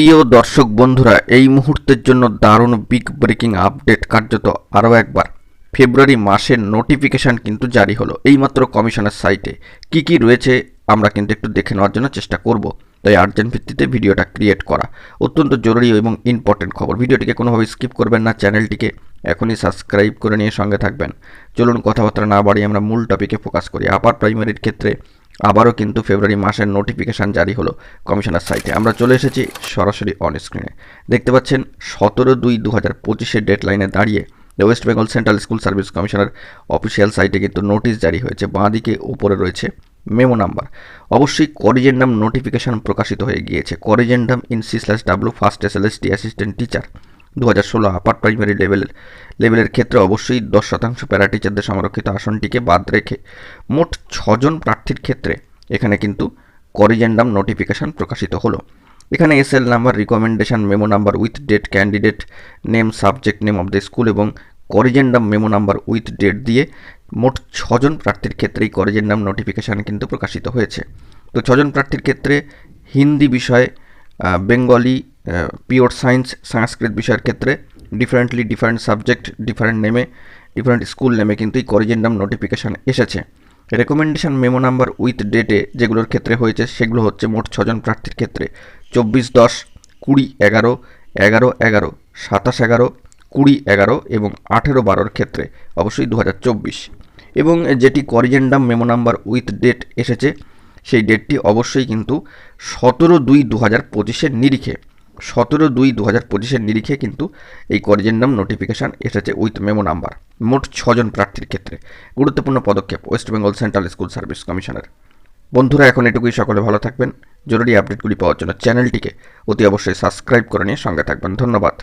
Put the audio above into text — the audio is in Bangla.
প্রিয় দর্শক বন্ধুরা, এই মুহূর্তের জন্য দারুণ বিগ ব্রেকিং আপডেট কার্যত আরও একবার। ফেব্রুয়ারি মাসের নোটিফিকেশান কিন্তু জারি হলো, এইমাত্র কমিশনের সাইটে কি কি রয়েছে আমরা কিন্তু একটু দেখে নেওয়ার জন্য চেষ্টা করব। তাই আর্জেন্ট ভিত্তিতে ভিডিওটা ক্রিয়েট করা অত্যন্ত জরুরি এবং ইম্পর্টেন্ট খবর। ভিডিওটিকে কোনোভাবে স্কিপ করবেন না চ্যানেলটিকে এখনই সাবস্ক্রাইব করে নিয়ে সঙ্গে থাকবেন। চলুন কথাবার্তা না বাড়িয়ে আমরা মূল টপিকে ফোকাস করি। আপার প্রাইমারির ক্ষেত্রে আবারও কিন্তু ফেব্রুয়ারি মাসের নোটিফিকেশান জারি হলো কমিশনার সাইটে। আমরা চলে এসেছি সরাসরি অন স্ক্রিনে দেখতে পাচ্ছেন, সতেরো দুই দু হাজার পঁচিশের ডেডলাইনে দাঁড়িয়ে west Bengal central school service commissioner official সাইটে কিন্তু নোটিশ জারি হয়েছে। বাঁদিকে উপরে রয়েছে মেমো নাম্বার অবশ্যই করিজেন্ডাম নোটিফিকেশান প্রকাশিত হয়ে গিয়েছে। Corrigendum in C slash W first S L S T assistant teacher দু হাজার ষোলো আপার প্রাইমারি লেভেলের লেভেলের ক্ষেত্রে অবশ্যই দশ শতাংশ প্যারা টিচারদের সংরক্ষিত আসনটিকে বাদ রেখে মোট ছজন প্রার্থীর ক্ষেত্রে এখানে কিন্তু করিজেন্ডাম নোটিফিকেশান প্রকাশিত হলো। এখানে SL number recommendation memo number with date candidate name subject name of the school এবং corrigendum memo number with date দিয়ে মোট ছজন প্রার্থীর ক্ষেত্রে এই করিজেন্ডাম নোটিফিকেশান কিন্তু প্রকাশিত হয়েছে। তো ছজন প্রার্থীর ক্ষেত্রে হিন্দি বিষয়ে বেঙ্গলি পিওর সায়েন্স সংস্কৃত বিষয়ের ক্ষেত্রে ডিফারেন্টলি ডিফারেন্ট সাবজেক্ট ডিফারেন্ট নেমে ডিফারেন্ট স্কুল নেমে কিন্তু এই করিজেন্ডাম নোটিফিকেশান এসেছে। রেকমেন্ডেশন মেমো নাম্বার উইথ ডেটে যেগুলোর ক্ষেত্রে হয়েছে, সেগুলো হচ্ছে মোট ছজন প্রার্থীর ক্ষেত্রে। চব্বিশ, দশ, কুড়ি, এগারো এগারো এগারো, সাতাশ, এগারো, কুড়ি, এগারো এবং আঠেরো, বারোর ক্ষেত্রে, অবশ্যই দু হাজার চব্বিশ। এবং যেটি corrigendum memo number with date এসেছে, সেই ডেটটি অবশ্যই কিন্তু সতেরো দুই দু হাজার পঁচিশের নিরিখে। সতেরো দুই দু হাজার পঁচিশের নিরিখে কিন্তু এই কলেজের নাম নোটিফিকেশান এসেছে উইথ মেমো নাম্বার মোট ছজন প্রার্থীর ক্ষেত্রে গুরুত্বপূর্ণ পদক্ষেপ West Bengal central school service কমিশনের বন্ধুরা, এখন এটুকুই। সকলে ভালো থাকবেন। জরুরি আপডেটগুলি পাওয়ার জন্য চ্যানেলটিকে অতি অবশ্যই সাবস্ক্রাইব করে নিয়ে সঙ্গে থাকবেন। ধন্যবাদ।